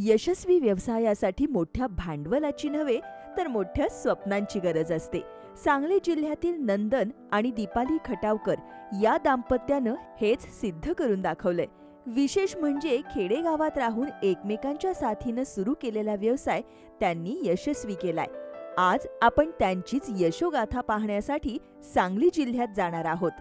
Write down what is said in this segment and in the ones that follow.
यशस्वी व्यवसायासाठी मोठ्या भांडवलाची नव्हे तर मोठ्या स्वप्नांची गरज असते. सांगली जिल्ह्यातील नंदन आणि दीपाली खटावकर या दाम्पत्यानं हेच सिद्ध करून दाखवलंय. विशेष म्हणजे खेडेगावात राहून एकमेकांच्या साथीनं सुरू केलेला व्यवसाय त्यांनी यशस्वी केलाय. आज आपण त्यांचीच यशोगाथा पाहण्यासाठी सांगली जिल्ह्यात जाणार आहोत.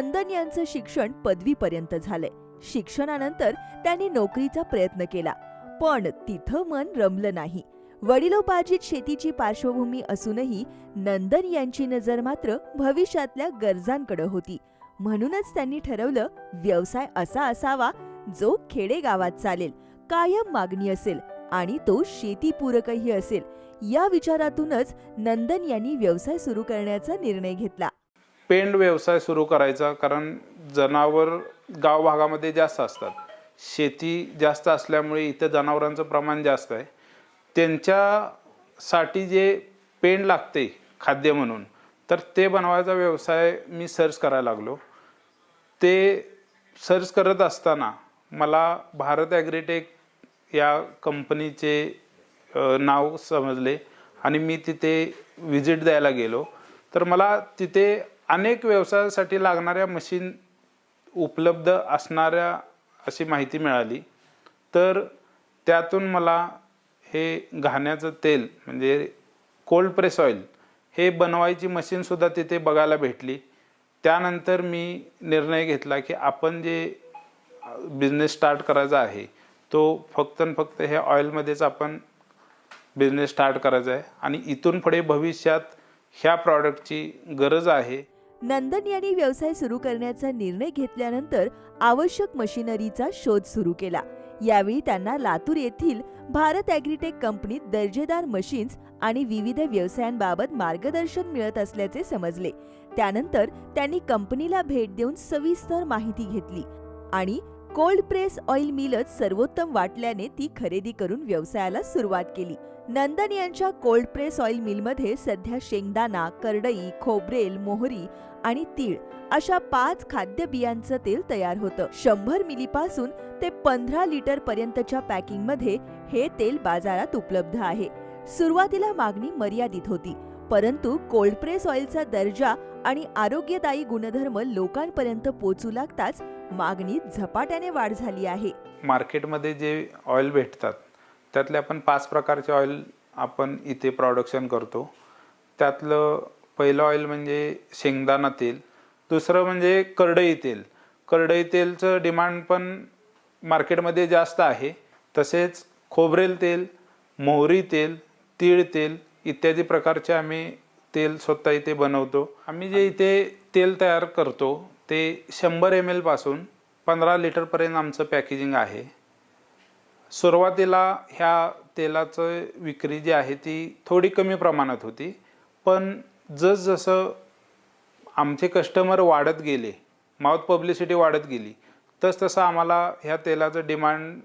नंदन यांचं शिक्षण पदवीपर्यंत झालंय. शिक्षणानंतर त्यांनी नोकरीचा प्रयत्न केला पण तिथं मन रमलं नाही. वडिलोपार्जित शेतीची पार्श्वभूमी असूनही नंदन यांची नजर मात्र भविष्यातल्या गरजांकडे होती. म्हणूनच त्यांनी ठरवलं व्यवसाय असा असावा जो खेडेगावात चालेल कायम मागणी असेल आणि तो शेतीपूरकही असेल. या विचारातूनच नंदन यांनी व्यवसाय सुरू करण्याचा निर्णय घेतला. पेंड व्यवसाय सुरू करायचा कारण जनावर गाव भागामध्ये जास्त असतात. शेती जास्त असल्यामुळे इथं जनावरांचं प्रमाण जास्त आहे. त्यांच्यासाठी जे पेंड लागते खाद्य म्हणून तर ते बनवायचा व्यवसाय मी सर्च करायला लागलो. ते सर्च करत असताना मला भारत ॲग्रीटेक या कंपनीचे नाव समजले आणि मी तिथे व्हिजिट द्यायला गेलो. तर मला तिथे अनेक व्यवसायासाठी लागणाऱ्या मशीन उपलब्ध असणाऱ्या अशी माहिती मिळाली. तर त्यातून मला हे घाण्याचं तेल म्हणजे कोल्ड प्रेस ऑइल हे बनवायची मशीनसुद्धा तिथे बघायला भेटली. त्यानंतर मी निर्णय घेतला की आपण जे बिझनेस स्टार्ट करायचा आहे तो फक्त आणि फक्त हे ऑइलमध्येच आपण बिझनेस स्टार्ट करायचा आहे. आणि इथून पुढे भविष्यात ह्या प्रॉडक्टची गरज आहे. नंदन यांनी व्यवसाय सुरू करण्याचा निर्णय घेतल्यानंतर आवश्यक मशिनरीचा शोध सुरू केला. यावेळी त्यांना लातूर येथील भारत ॲग्रीटेक कंपनीत दर्जेदार मशीन्स आणि विविध व्यवसायांबाबत मार्गदर्शन मिळत असल्याचे समजले. त्यानंतर त्यांनी कंपनीला भेट देऊन सविस्तर माहिती घेतली आणि कोल्ड प्रेस ऑइल मिलच सर्वोत्तम वाटल्याने ती खरेदी करून व्यवसायाला सुरुवात केली. नंदन यांच्या कोल्ड प्रेस ऑइल मिलमध्ये सध्या शेंगदाणा करडई खोबरेल मोहरी आणि तीळ अशा पाच खाद्य बियांचं तेल तयार होतं. शंभर मिलीपासून ते पंधरा लिटर पर्यंतच्या पॅकिंगमध्ये हे तेल बाजारात उपलब्ध आहे. सुरुवातीला मागणी मर्यादित होती परंतु कोल्ड प्रेस ऑइलचा दर्जा आणि आरोग्यदायी गुणधर्म लोकांपर्यंत पोचू लागताच मागणीत झपाट्याने वाढ झाली आहे. मार्केटमध्ये जे ऑइल भेटतात त्यातले आपण पाच प्रकारचे ऑइल आपण इथे प्रोडक्शन करतो. त्यातलं पहिलं ऑइल म्हणजे शेंगदाणा तेल दुसरं म्हणजे करडई तेल. करडई तेलचं डिमांड पण मार्केटमध्ये जास्त आहे. तसेच खोबरेल तेल मोहरी तेल तीळ तेल इत्यादी प्रकारचे आम्ही तेल स्वतः इथे बनवतो. आम्ही जे इथे तेल तयार करतो ते शंभर एम एलपासून पंधरा लिटरपर्यंत आमचं पॅकेजिंग आहे. सुरुवातीला ह्या तेलाचं विक्री जी आहे ती थोडी कमी प्रमाणात होती पण जसजसं आमचे कस्टमर वाढत गेले माउथ पब्लिसिटी वाढत गेली तसतसं आम्हाला ह्या तेलाचं डिमांड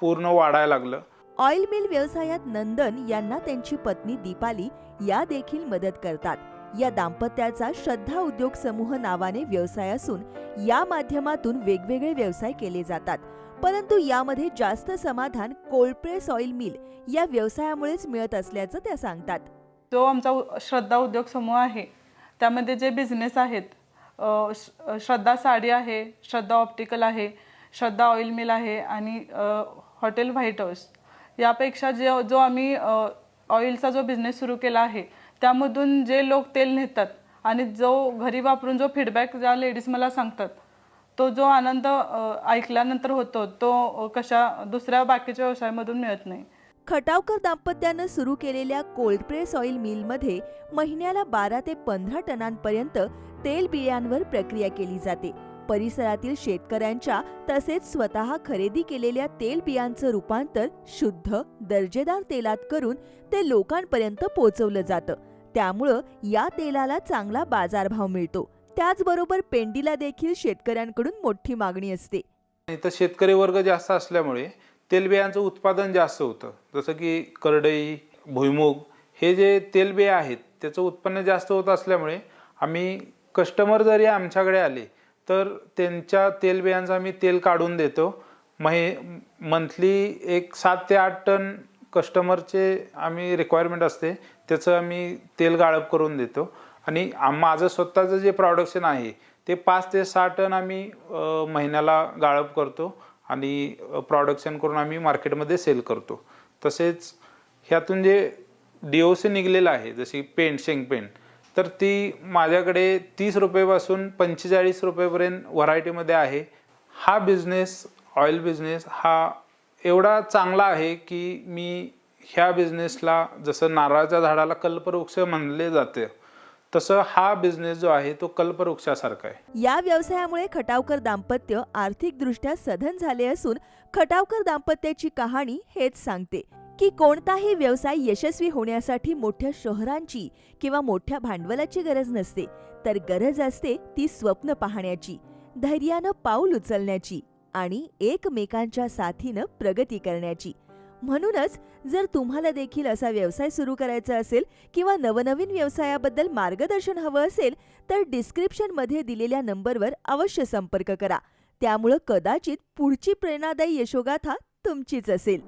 पूर्ण वाढायला लागलं. ऑइल मिल व्यवसायात नंदन यांना त्यांची पत्नी दीपाली या देखील मदत करतात. या दाम्पत्याचा श्रद्धा उद्योग समूह नावाने व्यवसाय असून या माध्यमातून वेगवेगळे व्यवसाय केले जातात. परंतु यामध्ये जास्त समाधान कोल्डप्रेस ऑइल मिल या व्यवसायामुळेच मिळत असल्याचं त्या सांगतात. जो आमचा श्रद्धा उद्योग समूह आहे. त्यामध्ये जे बिझनेस आहेत श- श्रद्धा साडी आहे श्रद्धा ऑप्टिकल आहे श्रद्धा ऑइल मिल आहे आणि हॉटेल व्हाईट हाऊस यापेक्षा जे जो आम्ही ऑइलचा जो बिझनेस सुरू केला आहे त्यामधून जे लोक तेल नेतात आणि जो घरी वापरून जो फीडबॅक ज्या लेडीज मला सांगतात तो जो आनंद ऐकल्यानंतर होतो तो कशा दुसऱ्या बाकीच्या व्यवसायामधून मिळत नाही. खटावकर दाम्पत्यानं सुरू केलेल्या कोल्ड प्रेस ऑइल मिलमध्ये महिन्याला बारा ते पंधरा टनांपर्यंत तेल बियांवर प्रक्रिया केली जाते. परिसरातील शेतकऱ्यांच्या तसेच स्वतः खरेदी केलेल्या तेल बियांचं रूपांतर शुद्ध दर्जेदार तेलात करून ते लोकांपर्यंत पोहोचवलं जातं. त्यामुळं या तेलाला चांगला बाजारभाव मिळतो. त्याचबरोबर पेंडीला देखील शेतकऱ्यांकडून मोठी मागणी असते. इथं शेतकरी वर्ग जास्त असल्यामुळे तेलबियांचं उत्पादन जास्त होतं. जसं की करडई भुईमुग हे जे तेलबिया आहेत त्याचं उत्पन्न जास्त होत असल्यामुळे आम्ही कस्टमर जरी आमच्याकडे आले तर त्यांच्या तेलबियांचं आम्ही तेल काढून देतो. महे मंथली एक सात ते आठ टन कस्टमरचे आम्ही रिक्वायरमेंट असते त्याचं आम्ही तेल गाळप करून देतो. आणि माझं स्वतःचं जे प्रॉडक्शन आहे ते पाच ते सहा टन आम्ही महिन्याला गाळप करतो आणि प्रॉडक्शन करून आम्ही मार्केटमध्ये सेल करतो. तसेच ह्यातून जे डी ओ सी निघलेलं आहे जशी पेंट शेंग पेंट तर ती माझ्याकडे तीस रुपयेपासून पंचेचाळीस रुपयेपर्यंत व्हरायटीमध्ये आहे. हा बिझनेस ऑइल बिझनेस हा एवढा चांगला आहे की मी ह्या बिझनेसला जसं नारळाच्या झाडाला कल्पवृक्ष म्हणले जाते तसं हा बिझनेस जो आहे तो कल्पवृक्षासारखा आहे. या व्यवसायामुळे खटावकर दाम्पत्य आर्थिकदृष्ट्या सधन झाले असून खटावकर दाम्पत्याची कहाणी हेच सांगते. की कोणताही व्यवसाय यशस्वी होण्यासाठी मोठ्या शहरांची किंवा मोठ्या भांडवलाची गरज नसते. तर गरज असते ती स्वप्न पाहण्याची धैर्यानं पाऊल उचलण्याची आणि एकमेकांच्या साथीनं प्रगती करण्याची. म्हणूनच जर तुम्हाला देखील असा व्यवसाय सुरू करायचा असेल किंवा नवनवीन व्यवसायाबद्दल मार्गदर्शन हवं असेल तर डिस्क्रिप्शनमध्ये दिलेल्या नंबरवर अवश्य संपर्क करा. त्यामुळं कदाचित पुढची प्रेरणादायी यशोगाथा तुमचीच असेल.